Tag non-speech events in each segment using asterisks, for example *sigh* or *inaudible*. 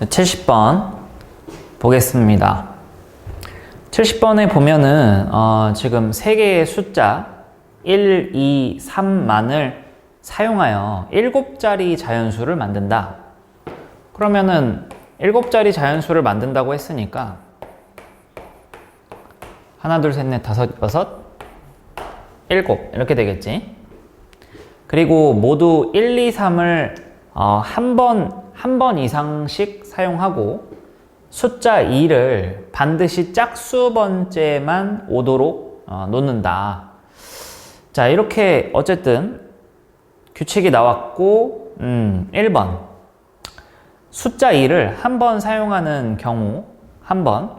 70번 보겠습니다. 70번에 보면은 어, 지금 세 개의 숫자 1, 2, 3만을 사용하여 7자리 자연수를 만든다. 그러면은 7자리 자연수를 만든다고 했으니까 하나, 둘, 셋, 넷, 다섯, 여섯, 일곱 이렇게 되겠지. 그리고 모두 1, 2, 3을 어, 한 번, 한 번 이상씩 사용하고 숫자 2를 반드시 짝수 번째만 오도록 어, 놓는다. 자, 이렇게 어쨌든 규칙이 나왔고, 음, 1번. 숫자 2를 한 번 사용하는 경우, 한 번.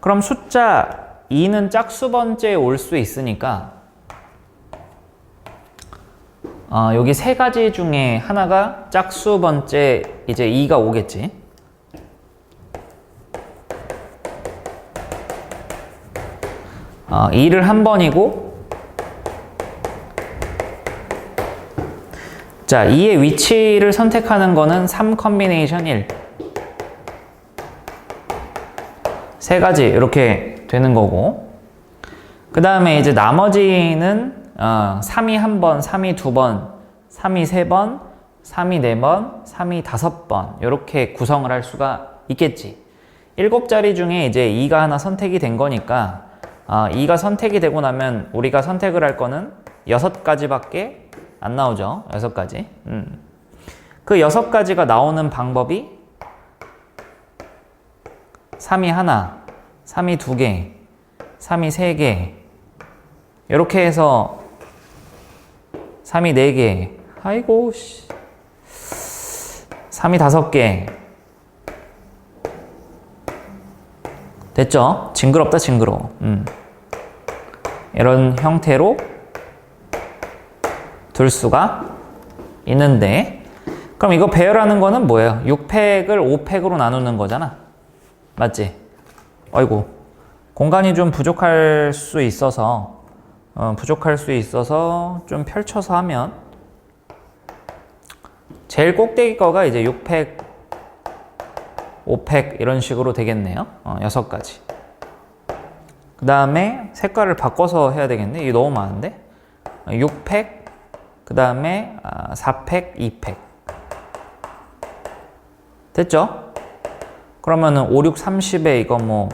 그럼 숫자 2는 짝수 번째에 올 수 있으니까, 어, 여기 세 가지 중에 하나가 짝수 번째 이제 2가 오겠지. 어, 2를 한 번이고 자, 2의 위치를 선택하는 거는 3 컨비네이션 1. 세 가지 이렇게 되는 거고. 그 다음에 이제 나머지는 어, 3이 한 번, 3이 두 번, 3이 세 번, 3이 네 번, 3이 다섯 번 이렇게 구성을 할 수가 있겠지. 일곱 자리 중에 이제 2가 하나 선택이 된 거니까 어, 2가 선택이 되고 나면 우리가 선택을 할 거는 여섯 가지밖에 안 나오죠. 여섯 가지. 음. 그 여섯 가지가 나오는 방법이 3이 하나, 3이 두 개, 3이 세 개. 이렇게 해서 3이 네 개. 아이고, 씨. 3이 다섯 개. 됐죠? 징그럽다, 징그러워. 음. 이런 형태로 둘 수가 있는데 그럼 이거 배열하는 거는 뭐예요? 6팩을 5팩으로 나누는 거잖아. 맞지? 아이고 공간이 좀 부족할 수 있어서 어, 부족할 수 있어서 좀 펼쳐서 하면 제일 꼭대기 거가 이제 6팩, 5팩 이런 식으로 되겠네요. 어, 6가지. 그 다음에 색깔을 바꿔서 해야 되겠네. 이게 너무 많은데. 6팩, 그 다음에 4팩, 2팩. 됐죠? 그러면은 5, 6, 30에 이거 뭐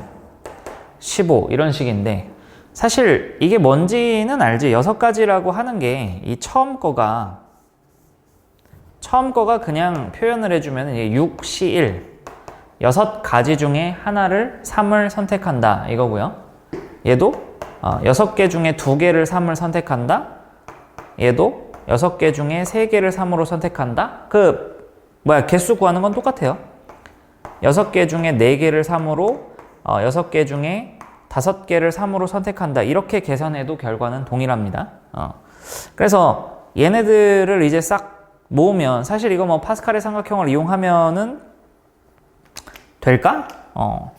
15 이런 식인데 사실 이게 뭔지는 알지. 6가지라고 하는 게 이 처음 거가 처음 거가 그냥 표현을 해주면 6, 시 1. 6가지 중에 하나를 3을 선택한다 이거고요. 얘도 어, 6개 중에 2개를 3을 선택한다. 얘도 6개 중에 3개를 3으로 선택한다. 그 뭐야 개수 구하는 건 똑같아요. 6개 중에 4개를 3으로 어, 6개 중에 5개를 3으로 선택한다. 이렇게 계산해도 결과는 동일합니다. 어. 그래서 얘네들을 이제 싹 모으면 사실 이거 뭐 파스칼의 삼각형을 이용하면은 될까? 어.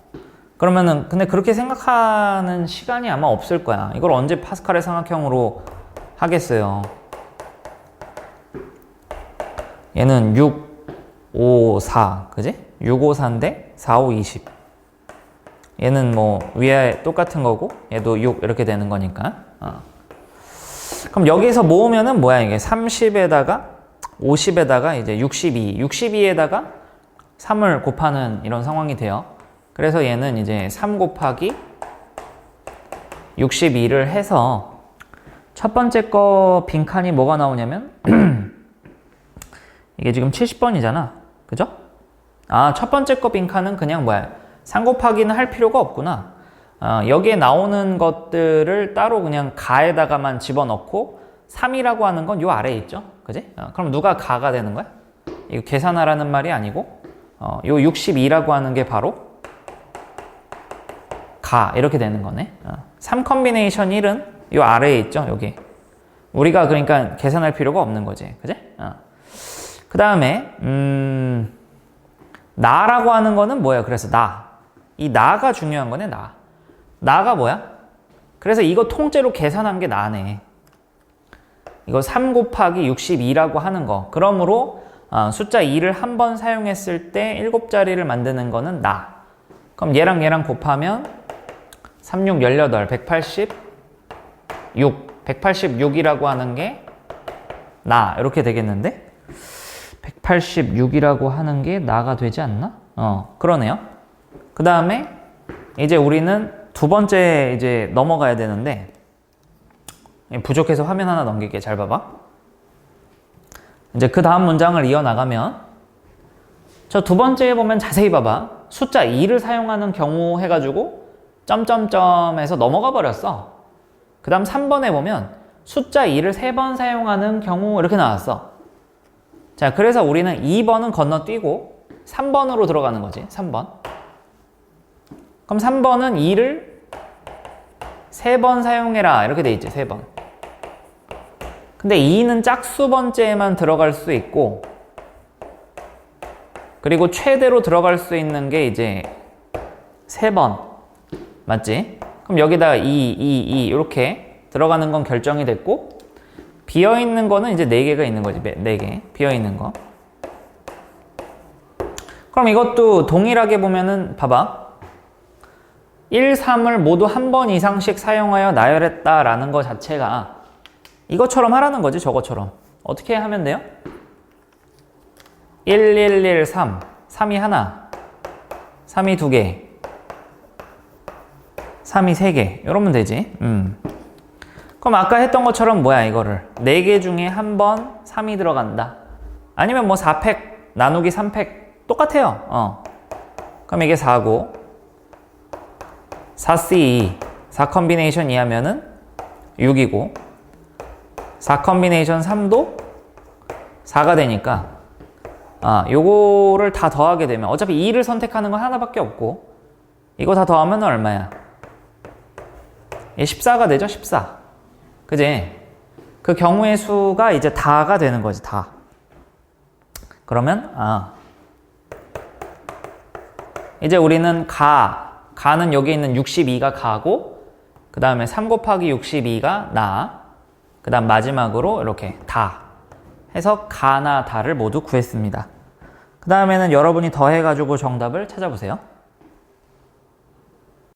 그러면은 근데 그렇게 생각하는 시간이 아마 없을 거야. 이걸 언제 파스칼의 삼각형으로 하겠어요. 얘는 6, 5, 4, 그지? 6, 5, 4인데 4, 5, 20. 얘는 뭐 위에 똑같은 거고 얘도 6 이렇게 되는 거니까. 어. 그럼 여기서 모으면은 뭐야 이게 30에다가 50에다가 이제 62, 62에다가 3을 곱하는 이런 상황이 돼요. 그래서 얘는 이제 3 곱하기 62를 해서 첫 번째 거 빈칸이 뭐가 나오냐면 *clears throat* 이게 지금 70번이잖아. 그죠? 아, 첫 번째 거 빈칸은 그냥 뭐야? 3 곱하기는 할 필요가 없구나. 어, 여기에 나오는 것들을 따로 그냥 가에다가만 집어넣고 3이라고 하는 건 요 아래에 있죠. 그지? 어, 그럼 누가 가가 되는 거야? 이거 계산하라는 말이 아니고 어, 요 62라고 하는 게 바로 가 이렇게 되는 거네. 어. 3 컨비네이션 1은 요 아래에 있죠. 여기. 우리가 그러니까 계산할 필요가 없는 거지. 그지? 어. 그 다음에 음, 나라고 하는 거는 뭐야? 그래서 나. 이 나가 중요한 거네. 나. 나가 뭐야? 그래서 이거 통째로 계산한 게 나네. 이거 3 곱하기 62라고 하는 거. 그러므로 아, 숫자 2를 한 번 사용했을 때 7자리를 만드는 거는 나. 그럼 얘랑 얘랑 곱하면 36, 18, 186. 186이라고 하는 게 나. 이렇게 되겠는데? 186이라고 하는 게 나가 되지 않나? 어, 그러네요. 그 다음에 이제 우리는 두 번째 이제 넘어가야 되는데 부족해서 화면 하나 넘길게. 잘 봐봐. 이제 그 다음 문장을 이어나가면 저 두 번째에 보면 자세히 봐봐. 숫자 2를 사용하는 경우 해가지고 점점점에서 넘어가 버렸어. 그 다음 3번에 보면 숫자 2를 세번 사용하는 경우 이렇게 나왔어. 자, 그래서 우리는 2번은 건너뛰고 3번으로 들어가는 거지. 3번. 그럼 3번은 2를 세번 사용해라. 이렇게 돼 있지. 세 번. 근데 2는 짝수 번째에만 들어갈 수 있고 그리고 최대로 들어갈 수 있는 게 이제 세 번. 맞지? 그럼 여기다가 2, 2, 2 이렇게 들어가는 건 결정이 됐고 비어 있는 거는 이제 4개가 있는 거지. 4개. 비어 있는 거. 그럼 이것도 동일하게 보면은 봐봐. 1, 3을 모두 한 번 이상씩 사용하여 나열했다라는 것 자체가 이것처럼 하라는 거지, 저것처럼. 어떻게 하면 돼요? 1, 1, 1, 3. 3이 하나. 3이 두 개. 3이 세 개. 이러면 되지. 음. 그럼 아까 했던 것처럼 뭐야, 이거를. 4개 중에 한 번 3이 들어간다. 아니면 뭐 4팩, 나누기 3팩. 똑같아요. 어. 그럼 이게 4고. 4C2. 4 컨비네이션 2 하면은 6이고. 4 컨비네이션 3도 4가 되니까 아, 요거를 다 더하게 되면 어차피 2를 선택하는 건 하나밖에 없고 이거 다 더하면 얼마야? 예, 14가 되죠? 14. 그지? 그 경우의 수가 이제 다가 되는 거지, 다. 그러면 아 이제 우리는 가, 가는 여기 있는 62가 가고 그 다음에 3 곱하기 62가 나, 그 다음 마지막으로 이렇게 다 해서 가나 다를 모두 구했습니다. 그 다음에는 여러분이 더해가지고 정답을 찾아보세요.